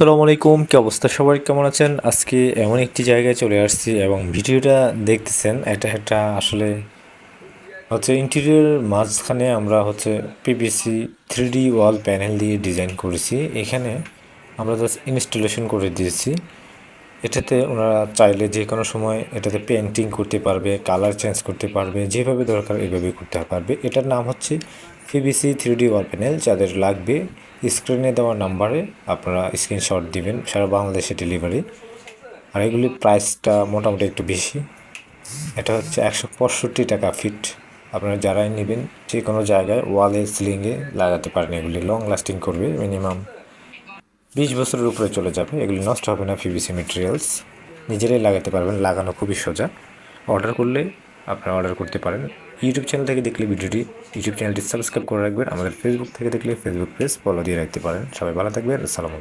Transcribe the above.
আসসালামু আলাইকুম, কি অবস্থা সবাই? কেমন আছেন? আজকে এমন একটি জায়গায় চলে আসছি এবং ভিডিওটা দেখতেছেন। এটা একটা আসলে হচ্ছে ইন্টেরিয়র মাঝখানে আমরা হচ্ছে পিপিসি থ্রি ওয়াল প্যানেল দিয়ে ডিজাইন করেছি। এখানে আমরা জাস্ট ইনস্টলেশন করে দিয়েছি। এটাতে ওনারা চাইলে যে কোনো সময় এটাতে পেন্টিং করতে পারবে কালার চেঞ্জ করতে পারবে, যেভাবে দরকার এভাবে করতে পারবে। এটার নাম হচ্ছে পিভিসি থ্রি ওয়াল প্যানেল যাদের লাগবে স্ক্রিনে দেওয়া নাম্বারে আপনারা স্ক্রিনশট দিবেন, সারা বাংলাদেশে ডেলিভারি আর এগুলির প্রাইসটা মোটামুটি একটু বেশি। এটা হচ্ছে একশো পঁয়ষট্টি টাকা ফিট আপনারা যারাই নেবেন যে কোনো জায়গায় ওয়ালে সিলিংয়ে লাগাতে পারেন। এগুলি লং লাস্টিং করবে মিনিমাম বিশ বছরের উপরে চলে যাবে। এগুলি নষ্ট হবে না পিভিসি মেটেরিয়ালস নিজেরাই লাগাতে পারবেন, লাগানো খুবই সোজা। অর্ডার করলে আপনারা অর্ডার করতে পারেন। ইউটিউব চ্যানেল থেকে দেখলে ভিডিওটি ইউটিউব চ্যানেলটি সাবস্ক্রাইব করে রাখবেন। আমাদের ফেসবুক থেকে দেখলে ফেসবুক পেজ ফলো দিয়ে রাখতে পারেন। সবাই ভালো থাকবেন। আসসালামু